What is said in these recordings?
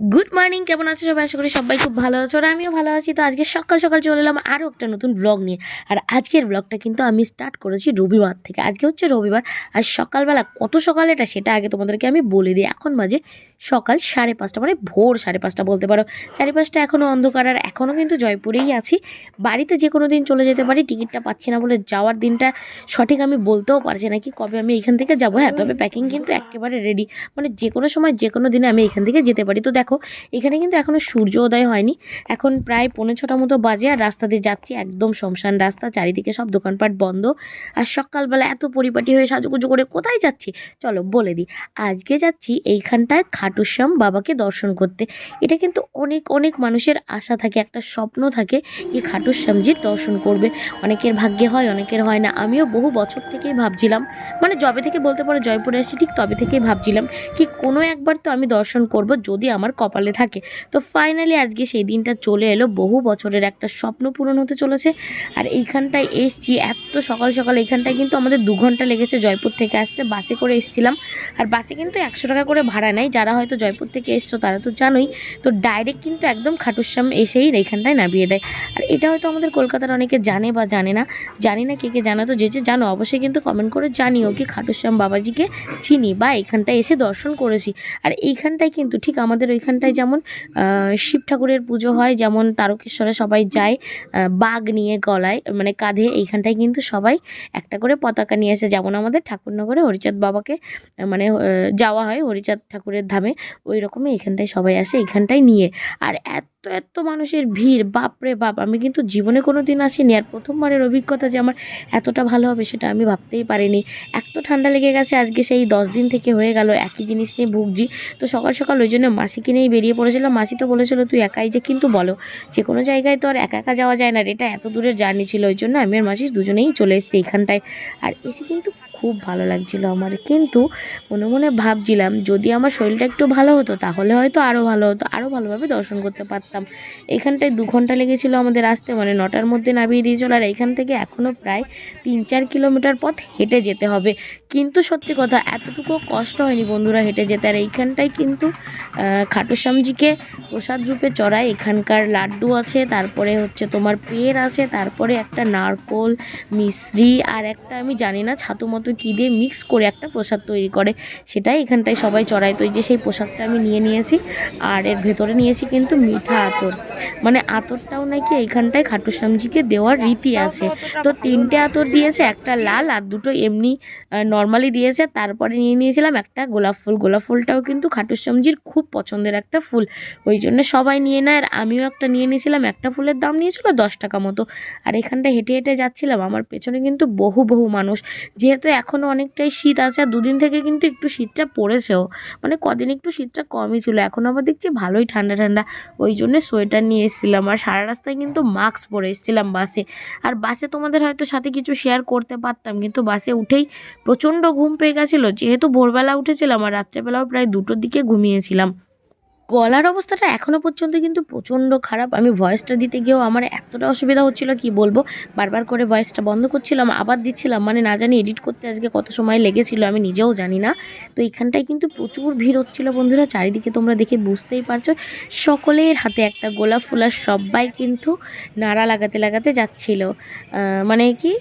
Good morning কেমন আছো সবাই? আশা করি সবাই খুব ভালো আছো আর আমিও ভালো আছি। তো আজকে সকাল সকাল চলে এলাম আরও একটা নতুন ব্লগ নিয়ে। আর আজকের ব্লগটা কিন্তু আমি স্টার্ট করেছি রবিবার থেকে। আজকে হচ্ছে রবিবার। আর সকালবেলা কত সকাল এটা সেটা আগে তোমাদেরকে আমি বলে দিই। এখন বাজে সকাল সাড়ে পাঁচটা মানে ভোর সাড়ে পাঁচটা বলতে পারো। চারি পাঁচটা এখনও অন্ধকার আর এখনও কিন্তু জয়পুরেই আছি। বাড়িতে যে কোনো দিন চলে যেতে পারি, টিকিটটা পাচ্ছি না বলে যাওয়ার দিনটা সঠিক আমি বলতেও পারছি না কি কবে আমি এখান থেকে যাব। হ্যাঁ তবে প্যাকিং কিন্তু একেবারে রেডি মানে যে কোনো সময়, যে কোনো দিনে আমি এখান থেকে যেতে পারি। তো দেখো, এখানে কিন্তু এখনও সূর্য উদয় হয়নি। এখন প্রায় পৌনে ছটা মতো বাজে আর রাস্তা দিয়ে যাচ্ছি একদম শমশান রাস্তা। চারিদিকে সব দোকানপাট বন্ধ। আর সকালবেলা এত পরিপাটি হয়ে সাজুগুজু করে কোথায় যাচ্ছি? চলো বলে দিই। আজকে যাচ্ছি এইখানটায় খাটুশ্যাম বাবাকে দর্শন করতে। এটা কিন্তু অনেক অনেক মানুষের আশা থাকে, একটা স্বপ্ন থাকে কি খাটুশ্যামজির দর্শন করবে। অনেকের ভাগ্যে হয়, অনেকের হয় না। আমিও বহু বছর থেকেই ভাবছিলাম মানে যবে থেকে বলতে পারো জয়পুরে এসেছি, ঠিক তবে থেকেই ভাবছিলাম কি কোনো একবার তো আমি দর্শন করব যদি আমার কপালে থাকে। তো ফাইনালি আজকে সেই দিনটা চলে এলো, বহু বছরের একটা স্বপ্ন পূরণ হতে চলেছে। আর এইখানটায় এসছি, এত সকাল সকাল এইখানটায় কিন্তু আমাদের দু ঘণ্টা লেগেছে জয়পুর থেকে আসতে, বাসে করে এসেছিলাম। আর বাসে কিন্তু একশো টাকা করে ভাড়া নেয়, যারা হয়তো জয়পুর থেকে এসছো, তারা তো জানোই। তো ডাইরেক্ট কিন্তু একদম খাটুশ্যাম এসেই এইখানটায় নামিয়ে দেয়। আর এটা হয়তো আমাদের কলকাতার অনেকে জানে বা জানে না। জানি না কে কে জানা। তো যে যে জানো, অবশ্যই কিন্তু কমেন্ট করে জানিও কি খাটুশ্যাম বাবাজিকে চিনি বা এখানটায় এসে দর্শন করেছি। আর এইখানটায় কিন্তু ঠিক আমাদের ওইখানটায় যেমন শিব ঠাকুরের পুজো হয়, যেমন তারকেশ্বরে সবাই যায় বাঘ নিয়ে গলায় মানে কাঁধে এইখানটায় কিন্তু সবাই একটা করে পতাকা নিয়ে আসে। যেমন আমাদের ঠাকুরনগরে হরিচাঁদ বাবাকে মানে যাওয়া হয় হরিচাঁদ ঠাকুরের ধামে। ওই রকমই এখানটায় সবাই আসে এইখানটায় নিয়ে। আর এত এত মানুষের ভিড়, বাপরে বাপ, আমি কিন্তু জীবনে কোনো দিন আসিনি। আর প্রথমবারের অভিজ্ঞতা যে আমার এতটা ভালো হবে সেটা আমি ভাবতেই পারিনি। এত ঠান্ডা লেগে গেছে, আজকে সেই দশ দিন থেকে হয়ে গেল, একই জিনিস নিয়ে ভুগছি। তো সকাল সকাল ওই জন্য মাসিকে নিয়েই বেরিয়ে পড়েছিলাম মাসি তো বলেছিল, তুই একাই যে কিন্তু বলো, যে কোনো জায়গায় তো আর একা একা যাওয়া যায় না এটা এত দূরের জার্নি ছিল, ওই জন্য আমি আর মাসি দুজনেই চলে এসেছি এখানটায়। আর এসে কিন্তু খুব ভালো লাগছিল আমার। কিন্তু মনে মনে ভাবছিলাম, যদি আমার শরীরটা একটু ভালো হতো, তাহলে হয়তো আরও ভালো হতো আরও ভালোভাবে দর্শন করতে পারতাম। এখানটায় দু ঘণ্টা লেগেছিলো আমাদের আসতে মানে নটার মধ্যে নামিয়ে দিয়েছিল, আর এখান থেকে এখনও প্রায় তিন চার কিলোমিটার পথ হেঁটে যেতে হবে। কিন্তু সত্যি কথা, এতটুকু কষ্ট হয়নি বন্ধুরা হেঁটে যেতে, আর এইখানটায় কিন্তু খাটুশ্যামজিকে প্রসাদ রূপে চড়ায়। এখানকার লাড্ডু আছে, তারপরে হচ্ছে তোমার পের আছে, তারপরে একটা নারকোল, মিশ্রি, আর একটা আমি জানি না ছাতু মতো কী দিয়ে মিক্স করে একটা প্রসাদ তৈরি করে সেটাই এখানটায় সবাই চড়ায়। তো এই যে সেই প্রসাদটা আমি নিয়ে নিয়েছি আর এর ভেতরে নিয়েছি কিন্তু মিঠা আতর। মানে আতরটাও নাকি এইখানটায় খাটুশ্যামজিকে দেওয়ার রীতি আছে। তো তিনটে আতর দিয়েছে একটা লাল আর দুটো এমনি নর্মালি দিয়েছে। তারপরে নিয়ে নিয়েছিলাম একটা গোলাপ ফুল। গোলাপ ফুলটাও কিন্তু খাটুশ্যামজির খুব পছন্দের একটা ফুল। ওই জন্য সবাই নিয়ে নেয় আর আমিও একটা নিয়ে নিয়েছিলাম। একটা ফুলের দাম নিয়েছিল দশ টাকা মতো। আর এখানটা হেঁটে হেঁটে যাচ্ছিলাম। আমার পেছনে কিন্তু বহু বহু মানুষ। যেহেতু এখনও অনেকটাই শীত আছে আর দুদিন থেকে কিন্তু একটু শীতটা পড়েছেও। মানে কদিন একটু শীতটা কমই ছিল, এখন আবার দেখছি ভালোই ঠান্ডা ঠান্ডা। ওই জন্য সোয়েটার নিয়ে এসেছিলাম আর সারা রাস্তায় কিন্তু মাস্ক পরে এসেছিলাম বাসে। আর বাসে তোমাদের হয়তো সাথে কিছু শেয়ার করতে পারতাম, কিন্তু বাসে উঠেই প্রচণ্ড ঘুম পেয়ে গেছিল। যেহেতু ভোরবেলা উঠেছিলাম আর রাত্রেবেলাও প্রায় দুটোর দিকে ঘুমিয়েছিলাম। গলার অবস্থাটা এখনও পর্যন্ত কিন্তু প্রচণ্ড খারাপ। আমি ভয়েসটা দিতে গিয়েও আমার এতটা অসুবিধা হচ্ছিল, কি বলব? বারবার করে ভয়েসটা বন্ধ করছিলাম, আবার দিচ্ছিলাম। মানে না জানি এডিট করতে আজকে কত সময় লেগেছিল, আমি নিজেও জানি না। তো এখানটায় কিন্তু প্রচুর ভিড় হচ্ছিল বন্ধুরা, চারিদিকে তোমরা দেখে বুঝতেই পারছ। সকলের হাতে একটা গোলাপ ফুল আর সবাই কিন্তু নাড়া লাগাতে লাগাতে যাচ্ছিল। মানে কি?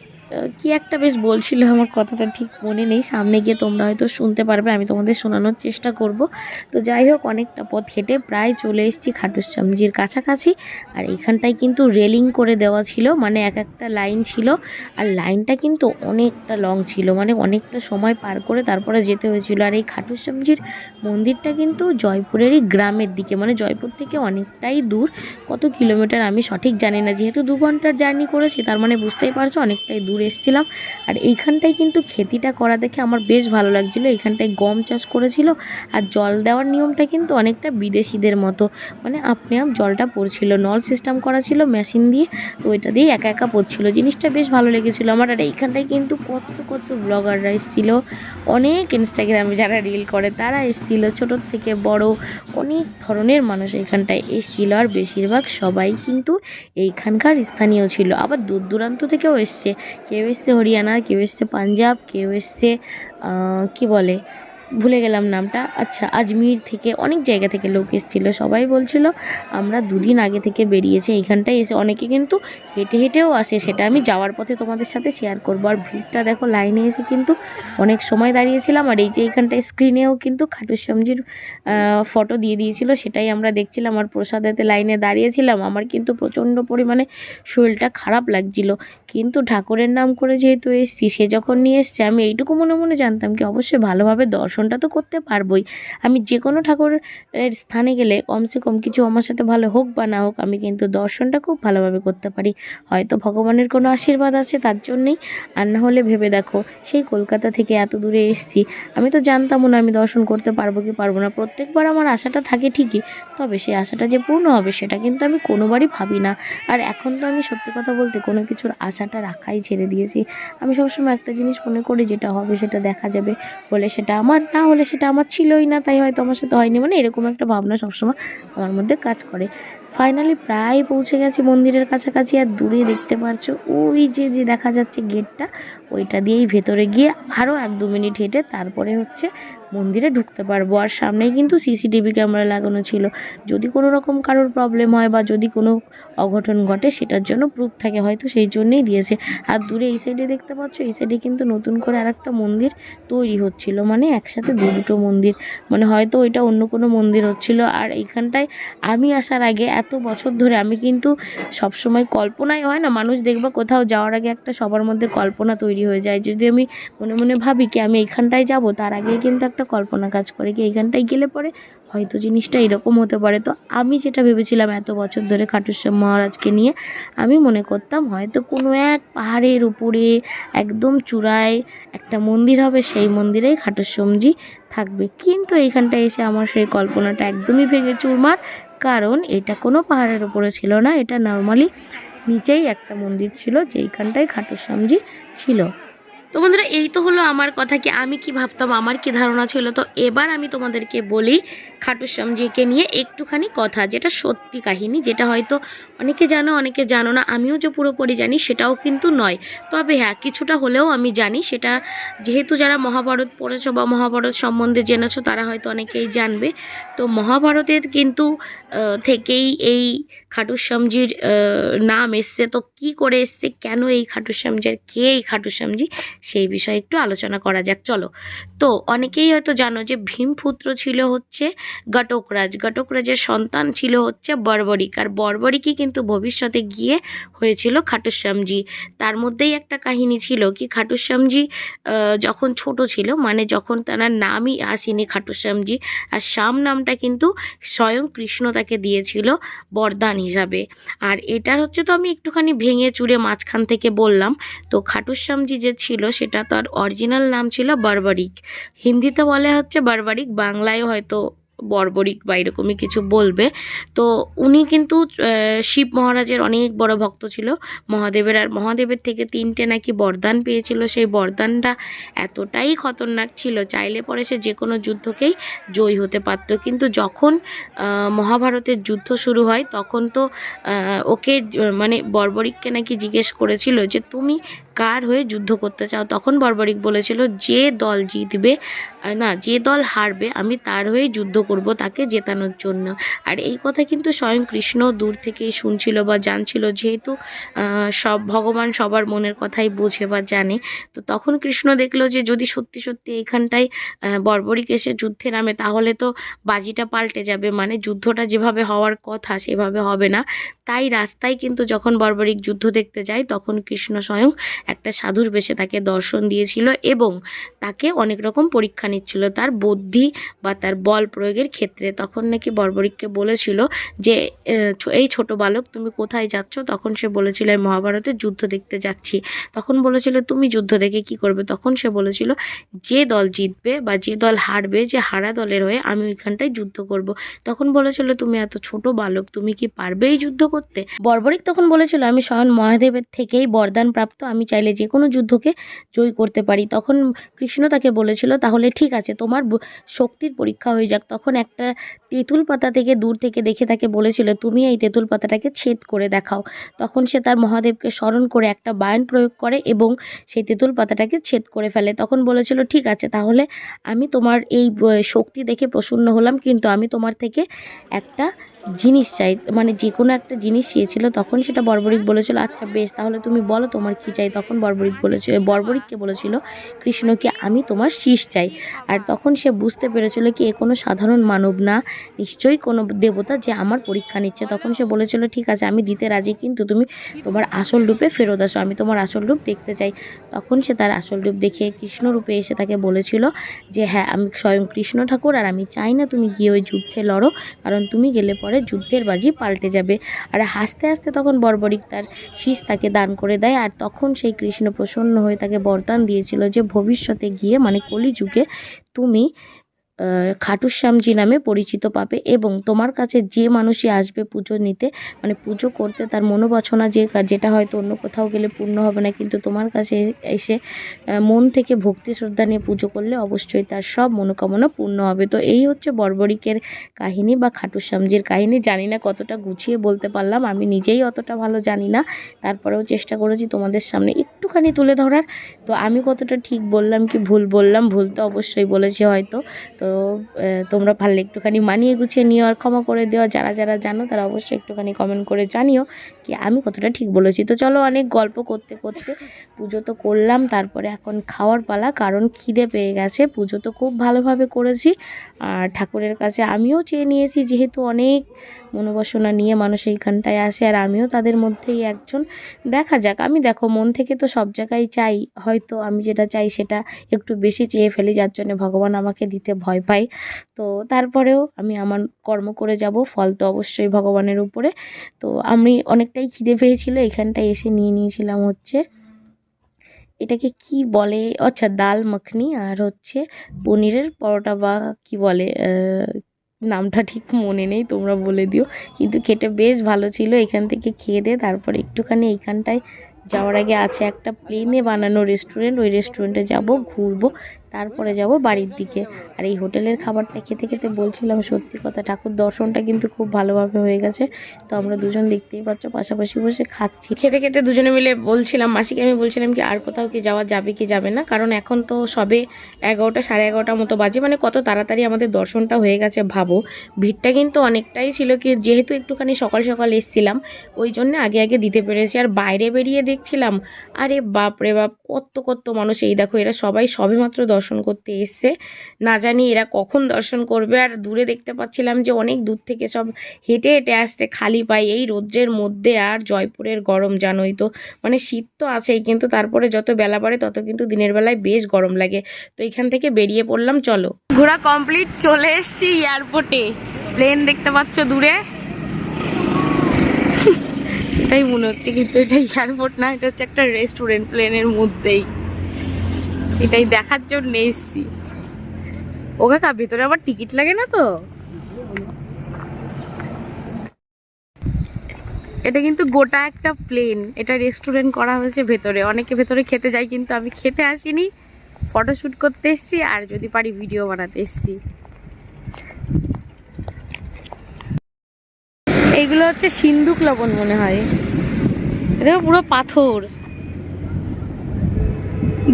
কি একটা বেশ বলছিল আমার কথাটা ঠিক মনে নেই। সামনে গিয়ে তোমরা হয়তো শুনতে পারবে, আমি তোমাদের শোনানোর চেষ্টা করব। তো যাই হোক, অনেকটা পথ হেঁটে প্রায় চলে এসেছি খাটুশ্যামজির কাছাকাছি। আর এখানটায় কিন্তু রেলিং করে দেওয়া ছিল মানে এক একটা লাইন ছিল। আর লাইনটা কিন্তু অনেকটা লং ছিল মানে অনেকটা সময় পার করে তারপরে যেতে হয়েছিল। আর এই খাটুশ্যামজির মন্দিরটা কিন্তু জয়পুরেরই গ্রামের দিকে মানে জয়পুর থেকে অনেকটাই দূর। কত কিলোমিটার আমি সঠিক জানি না, যেহেতু দু ঘণ্টার জার্নি করেছি, তার মানে বুঝতেই পারছ, অনেকটাই দূর এসেছিলাম। আর এইখানটায় কিন্তু খেতিটা করা দেখে আমার বেশ ভালো লাগছিল। এইখানটায় গম চাষ করেছিল আর জল দেওয়ার নিয়মটা কিন্তু অনেকটা বিদেশিদের মতো। মানে আপনি আপ জলটা পড়ছিল, নল সিস্টেম করা ছিল মেশিন দিয়ে, তো ওইটা দিয়ে একা একা পড়ছিল। জিনিসটা বেশ ভালো লেগেছিলো আমার। আর এইখানটায় কিন্তু কত কত ব্লগাররা এসেছিল। অনেক ইনস্টাগ্রামে যারা রিল করে, তারা এসেছিল। ছোটোর থেকে বড় অনেক ধরনের মানুষ এখানটায় এসেছিল। আর বেশিরভাগ সবাই কিন্তু এইখানকার স্থানীয় ছিল। আবার দূর দূরান্ত থেকেও এসছে। কেউ এসছে হরিয়ানা কেউ এসছে পাঞ্জাব কেউ এসছে আহ, কি বলে? ভুলে গেলাম নামটা। আচ্ছা আজমির থেকে অনেক জায়গা থেকে লোক এসেছিল। সবাই বলছিল, আমরা দুদিন আগে থেকে বেরিয়েছি। এইখানটায় এসে অনেকে কিন্তু হেঁটে হেঁটেও আসে, সেটা আমি যাওয়ার পথে তোমাদের সাথে শেয়ার করব। আর ভিড়টা দেখো লাইনে এসে কিন্তু অনেক সময় দাঁড়িয়েছিলাম। আর এই যে এইখানটায় স্ক্রিনেও কিন্তু খাটুর শ্যামজির ফটো দিয়ে দিয়েছিল, সেটাই আমরা দেখছিলাম। আর প্রসাদেতে লাইনে দাঁড়িয়েছিলাম। আমার কিন্তু প্রচণ্ড পরিমাণে শরীরটা খারাপ লাগছিল। কিন্তু ঠাকুরের নাম করে যেহেতু এসছি, সে যখন নিয়ে এসছে, আমি এইটুকু মনে মনে জানতাম কি, অবশ্যই ভালোভাবে দর্শনটা তো করতে পারবোই। আমি যে কোনো ঠাকুরের স্থানে গেলে কমসে কম কিছু আমার সাথে ভালো হোক বা না হোক, আমি কিন্তু দর্শনটা খুব ভালোভাবে করতে পারি। হয়তো ভগবানের কোনো আশীর্বাদ আছে তার জন্যেই। আর না হলে ভেবে দেখো, সেই কলকাতা থেকে এত দূরে এসেছি, আমি তো জানতামও না আমি দর্শন করতে পারব কি পারব না। প্রত্যেকবার আমার আশাটা থাকে ঠিকই, তবে সেই আশাটা যে পূর্ণ হবে সেটা কিন্তু আমি কোনোবারই ভাবি না। আর এখন তো আমি সত্যি কথা বলতে কোনো কিছুর আশাটা রাখাই ছেড়ে দিয়েছি। আমি সবসময় একটা জিনিস মনে করি, যেটা হবে সেটা দেখা যাবে বলে সেটা আমার না হলে সেটা আমার ছিলই না, তাই হয়তো আমার সাথে হয়নি। মানে এরকম একটা ভাবনা সবসময় আমার মধ্যে কাজ করে। ফাইনালি প্রায় পৌঁছে গেছি মন্দিরের কাছাকাছি, আর দূরে দেখতে পারছ, ওই যে যে দেখা যাচ্ছে গেটটা ওইটা দিয়েই ভেতরে গিয়ে আরও এক দু মিনিট হেঁটে, তারপরে হচ্ছে মন্দিরে ঢুকতে পারব। আর সামনেই কিন্তু সিসিটিভি ক্যামেরা লাগানো ছিল। যদি কোনো রকম কারোর প্রবলেম হয় বা যদি কোনো অঘটন ঘটে, সেটার জন্য প্রুফ থাকে, হয়তো সেই জন্যেই দিয়েছে। আর দূরে এই সাইডে দেখতে পাচ্ছ, এই সাইডে কিন্তু নতুন করে আর একটা মন্দির তৈরি হচ্ছিল। মানে একসাথে দু দুটো মন্দির। মানে হয়তো ওইটা অন্য কোনো মন্দির হচ্ছিল। আর এইখানটায় আমি আসার আগে এত বছর ধরে আমি কিন্তু সবসময় কল্পনাই হয় না, মানুষ দেখবা কোথাও যাওয়ার আগে একটা সবার মধ্যে কল্পনা তৈরি হয়ে যায়। যদি আমি মনে মনে ভাবি কি আমি এইখানটায় যাব, তার আগেই কিন্তু একটা কল্পনা কাজ করে কি এইখানটায় গেলে পরে হয়তো জিনিসটা এরকম হতে পারে। তো আমি যেটা ভেবেছিলাম এত বছর ধরে খাটুশ্যাম মহারাজকে নিয়ে, আমি মনে করতাম হয়তো কোনো এক পাহাড়ের উপরে, একদম চূড়ায় একটা মন্দির হবে, সেই মন্দিরেই খাটুশ্যামজি থাকবে। কিন্তু এইখানটায় এসে আমার সেই কল্পনাটা একদমই ভেঙে চুরমার, কারণ এটা কোনো পাহাড়ের উপরে ছিল না, এটা নর্মালি নিচেই একটা মন্দির ছিল, যেইখানটায় খাটুশ্যামজি ছিল। তো বন্ধুরা, এই তো হলো আমার কথা কি আমি কি ভাবতাম, আমার কি ধারণা ছিল? তো এবার আমি তোমাদেরকে বলি খাটুশ্যামজিকে নিয়ে একটুখানি কথা, যেটা সত্যি কাহিনী, যেটা হয়তো অনেকে জানো অনেকে জানো না, আমিও যে পুরোপুরি জানি সেটাও কিন্তু নয়। তবে হ্যাঁ কিছুটা হলেও আমি জানি, সেটা যেহেতু যারা মহাভারত পড়েছো বা মহাভারত সম্বন্ধে জেনেছো, তারা হয়তো অনেকেই জানবে। তো মহাভারতের কিন্তু থেকেই এই খাটুশ্যামজির নাম এসছে। তো কি করে এসছে, কেন এই খাটুশ্যামজি, আর কে এই খাটুশ্যামজি সেই বিষয়ে একটু আলোচনা করা যাক, চলো। তো অনেকেই হয়তো জানো যে ভীমপুত্র ছিল হচ্ছে ঘটকরাজ। ঘটকরাজের সন্তান ছিল হচ্ছে বর্বরিক। আর বর্বরিকই কিন্তু ভবিষ্যতে গিয়ে হয়েছিল খাটুশ্যামজি। তার মধ্যেই একটা কাহিনী ছিল কি খাটুশ্যামজি যখন ছোট ছিল মানে যখন তার নামই আসেনি খাটুশ্যামজি, আর শ্যাম নামটা কিন্তু স্বয়ং কৃষ্ণ তাকে দিয়েছিল বরদান হিসাবে। আর এটার হচ্ছে তো আমি একটুখানি ভেঙে চুরে মাঝখান থেকে বললাম, তো খাটুশ্যামজি যে ছিল সেটা তার অরিজিনাল নাম ছিল বারবারিক। হিন্দিতে বলে হচ্ছে বারবারিক বাংলায় হয়তো বর্বরিক বা এরকমই কিছু বলবে। তো উনি কিন্তু শিব মহারাজের অনেক বড় ভক্ত ছিল। মহাদেবের আর মহাদেবের থেকে তিনটে নাকি বরদান পেয়েছিল। সেই বরদানটা এতটাই খতরনাক ছিল, চাইলে পরে সে যে কোনো যুদ্ধকেই জয়ী হতে পারত। কিন্তু যখন মহাভারতের যুদ্ধ শুরু হয়, তখন তো ওকে মানে বর্বরিককে নাকি জিজ্ঞেস করেছিল যে, তুমি কার হয়ে যুদ্ধ করতে চাও? তখন বর্বরিক বলেছিল, যে দল জিতবে না, যে দল হারবে, আমি তার হয়ে যুদ্ধ করব তাকে জেতানোর জন্য। আর এই কথা কিন্তু স্বয়ং কৃষ্ণ দূর থেকেই শুনছিল বা জানছিল, যেহেতু সব ভগবান সবার মনের কথাই বোঝে বা জানে। তো তখন কৃষ্ণ দেখল যে, যদি সত্যি সত্যি এইখানটায় বর্বরিক এসে যুদ্ধে নামে, তাহলে তো বাজিটা পাল্টে যাবে। মানে যুদ্ধটা যেভাবে হওয়ার কথা, সেভাবে হবে না। তাই রাস্তায় কিন্তু যখন বর্বরিক যুদ্ধ দেখতে যায়, তখন কৃষ্ণ স্বয়ং একটা সাধুর বেশে তাকে দর্শন দিয়েছিল এবং তাকে অনেক রকম পরীক্ষা নিচ্ছিল। তার বুদ্ধি বা তার বল প্রয়োগের ক্ষেত্রে তখন নাকি বর্বরিককে বলেছিল যে এই ছোট বালক, তুমি কোথায় যাচ্ছ? তখন সে বলেছিল, আমি মহাভারতের যুদ্ধ দেখতে যাচ্ছি। তখন বলেছিল, তুমি যুদ্ধ দেখে কি করবে? তখন সে বলেছিল, যে দল জিতবে বা যে দল হারবে, যে হারা দলের হয়ে আমি ওইখানটায় যুদ্ধ করব। তখন বলেছিল, তুমি এত ছোট বালক, তুমি কি পারবে এই যুদ্ধ করতে? বর্বরিক তখন বলেছিল, আমি স্বয়ং মহাদেবের থেকেই বরদান প্রাপ্ত আমি চাইলে যে কোনো যুদ্ধকে জয়ী করতে পারি। তখন কৃষ্ণ তাকে বলেছিল, তাহলে ঠিক আছে, তোমার শক্তির পরীক্ষা হয়ে যাক। তখন একটা তেঁতুল পাতা থেকে দূর থেকে দেখে তাকে বলেছিল, তুমি এই তেঁতুল পাতাটাকে ছেদ করে দেখাও। তখন সে তার মহাদেবকে স্মরণ করে একটা বায়ন প্রয়োগ করে এবং সেই তেঁতুল পাতাটাকে ছেদ করে ফেলে। তখন বলেছিল, ঠিক আছে, তাহলে আমি তোমার এই শক্তি দেখে প্রসন্ন হলাম, কিন্তু আমি তোমার থেকে একটা জিনিস চাই মানে যে কোনো একটা জিনিস চেয়েছিল, তখন সেটা বর্বরিক বলেছিল আচ্ছা বেশ, তাহলে তুমি বলো তোমার কী চাই। তখন বর্বরিক বলেছিল বর্বরিককে বলেছিল কৃষ্ণকে আমি তোমার শীষ চাই? আর তখন সে বুঝতে পেরেছিল কি, এ কোনো সাধারণ মানব না, নিশ্চয়ই কোনো দেবতা যে আমার পরীক্ষা নিচ্ছে। তখন সে বলেছিল, ঠিক আছে, আমি দিতে রাজি, কিন্তু তুমি তোমার আসল রূপে ফেরত আসো, আমি তোমার আসল রূপ দেখতে চাই। তখন সে তার আসল রূপ দেখে কৃষ্ণ রূপে এসে তাকে বলেছিল যে হ্যাঁ আমি স্বয়ং কৃষ্ণ ঠাকুর, আর আমি চাই না তুমি গিয়ে ওই যুদ্ধে লড়ো, কারণ তুমি গেলে পরে যুদ্ধের বাজি পাল্টে যাবে। আর হাসতে হাসতে তখন বর্বরিক তার শীষ তাকে দান করে দেয়। আর তখন সেই কৃষ্ণ প্রসন্ন হয়ে তাকে বরদান দিয়েছিল যে, ভবিষ্যতে গিয়ে মানে কলিযুগে তুমি খাটুশ্যামজি নামে পরিচিত পাবে এবং তোমার কাছে যে মানুষই আসবে পুজো নিতে মানে পুজো করতে, তার মনোবাসনা যে যেটা হয়তো অন্য কোথাও গেলে পূর্ণ হবে না, কিন্তু তোমার কাছে এসে মন থেকে ভক্তি শ্রদ্ধা নিয়ে পুজো করলে অবশ্যই তার সব মনোকামনা পূর্ণ হবে। তো এই হচ্ছে বর্বরিকের কাহিনী বা খাটুশ্যামজির কাহিনী। জানি না কতটা গুছিয়ে বলতে পারলাম, আমি নিজেই অতটা ভালো জানি না। তারপরেও চেষ্টা করেছি তোমাদের সামনে একটুখানি তুলে ধরার। তো আমি কতটা ঠিক বললাম কি ভুল বললাম, ভুল তো অবশ্যই বলেছি হয়তো। তো তোমরা পারলে একটুখানি মানিয়ে গুছিয়ে নিও আর ক্ষমা করে দিও। যারা যারা জানো তারা অবশ্যই একটুখানি কমেন্ট করে জানিও কি আমি কতটা ঠিক বলেছি। তো চলো অনেক গল্প করতে করতে পুজো তো করলাম, তারপরে এখন খাওয়ার পালা, কারণ খিদে পেয়ে গেছে। পুজো তো খুব ভালোভাবে করেছি। আর ঠাকুরের কাছে আমিও চেয়ে নিয়েছি, যেহেতু অনেক মনোবাসনা নিয়ে মানুষ এইখানটায় আসে আর আমিও তাদের মধ্যেই একজন। দেখা যাক, আমি দেখো, মন থেকে তো সব জায়গায় চাই, হয়তো আমি যেটা চাই সেটা একটু বেশি চেয়ে ফেলি, যার জন্য ভগবান আমাকে দিতে ভয় পায়। তো তারপরেও আমি আমার কর্ম করে যাব, ফল তো অবশ্যই ভগবানের উপরে। তো আমি অনেকটাই খিদে পেয়েছিল এখানটায় এসে নিয়ে নিয়েছিলাম হচ্ছে, এটাকে কি বলে? আচ্ছা ডাল, মাখনি আর হচ্ছে পনিরের পরোটা বা কি বলে নামটা ঠিক মনে নেই, তোমরা বলে দিও। কিন্তু খেটে বেশ ভালো ছিল, এখান থেকে খেয়ে দে, তারপরে একটুখানি এইখানটায় যাওয়ার আগে আছে একটা প্লেনে বানানো রেস্টুরেন্ট ওই রেস্টুরেন্টে যাব, ঘুরবো, তারপরে যাব বাড়ির দিকে। আর এই হোটেলের খাবারটা খেতে খেতে বলছিলাম সত্যি কথা, ঠাকুর দর্শনটা কিন্তু খুব ভালোভাবে হয়ে গেছে। তো আমরা দুজন দেখতেই পাচ্ছ, পাশাপাশি বসে খাচ্ছি। খেতে খেতে দুজনে মিলে বলছিলাম, মাসিকে আমি বলছিলাম কি আর কোথাও কি যাওয়া যাবে কি যাবে না, কারণ এখন তো সবে এগারোটা, সাড়ে এগারোটার মতো বাজে মানে কত তাড়াতাড়ি আমাদের দর্শনটা হয়ে গেছে ভাবো। ভিড়টা কিন্তু অনেকটাই ছিল কি, যেহেতু একটুখানি সকাল সকাল এসছিলাম, ওই জন্য আগে আগে দিতে পেরেছি। আর বাইরে বেরিয়ে দেখছিলাম। আরে বাপ রে বাপ, কত কত মানুষ এই দেখো, এরা সবাই সবেমাত্র দর্শন করতে এসছে। না জানি এরা কখন দর্শন করবে, আর দূরে দেখতে পাচ্ছিলাম যে অনেক দূর থেকে সব হেঁটে হেঁটে আসছে খালি পায়ে। এই রৌদ্রের মধ্যে আর জয়পুরের গরম জানোই তো মানে শীত তো আছেই, কিন্তু তারপরে যত বেলা বাড়ে তত কিন্তু দিনের বেলায় বেশ গরম লাগে। তো এখান থেকে বেরিয়ে পড়লাম, চলো। ঘোরা কমপ্লিট চলে এসছি এয়ারপোর্টে প্লেন দেখতে পাচ্ছ দূরে। সেটাই মনে হচ্ছে, কিন্তু এটা এয়ারপোর্ট না, এটা হচ্ছে একটা রেস্টুরেন্ট প্লেনের মধ্যেই। সেটাই দেখার জন্য এসছি। ও কাকা ভেতরে আবার টিকিট লাগে না তো? এটা কিন্তু গোটা একটা প্লেন এটা রেস্টুরেন্ট করা হয়েছে ভেতরে। অনেকে ভেতরে খেতে যায়, কিন্তু আমি খেতে আসিনি। ফটোশ্যুট করতে এসছি, আর যদি পারি ভিডিও বানাতে এসছি। এইগুলো হচ্ছে সিন্ধুক লবণ মনে হয়। দেখো পুরো পাথর।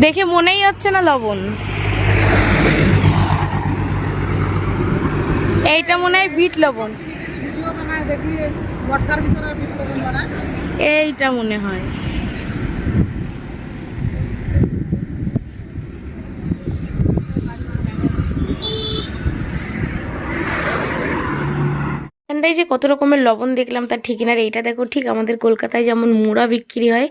দেখে মনেই হচ্ছে না লবণ। এইটা মনে হয় বিট লবণ। এইটা মনে হয়। এখানটায় যে কত রকমের লবণ দেখলাম তার ঠিক না এইটা দেখো ঠিক আমাদের কলকাতায় যেমন মুড়া বিক্রি হয়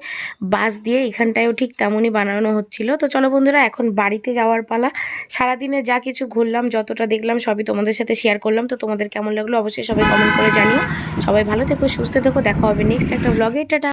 বাস দিয়ে এখানটায়ও ঠিক তেমনই বানানো হচ্ছিল। তো চলো বন্ধুরা, এখন বাড়িতে যাওয়ার পালা। সারাদিনে যা কিছু ঘুরলাম, যতটা দেখলাম, সবই তোমাদের সাথে শেয়ার করলাম। তো তোমাদের কেমন লাগল অবশ্যই সবাই কমেন্ট করে জানিও। সবাই ভালো থেকো, সুস্থ থেকো, দেখা হবে নেক্সট একটা ব্লগে টাটা।